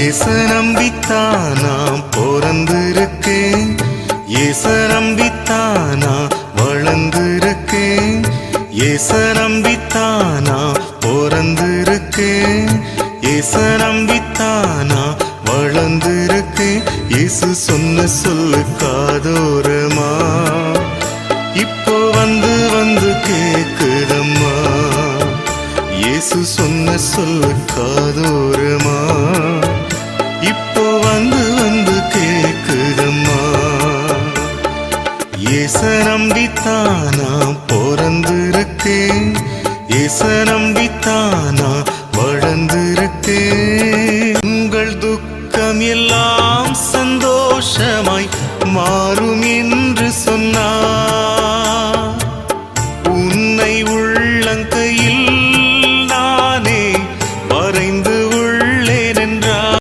ஏச நம்பித்தானா பிறந்திருக்கேன்? ஏச நம்பித்தானா வளர்ந்திருக்கேன்? ஏச நம்பித்தானா பிறந்திருக்கேன்? ஏச நம்பித்தானா வளர்ந்திருக்கேன்? இயேசு சொன்ன சொல்லு காதோரமா? இப்போ வந்து வந்து கேக்குதம்மா? இயேசு சொன்ன சொல்லு காதோ ஏச நம்பித்தானா பிறந்திருக்கேன். ஏச நம்பித்தானா வளர்ந்திருக்கேன். உங்கள் துக்கம் எல்லாம் சந்தோஷமாய் மாறும் என்று சொன்ன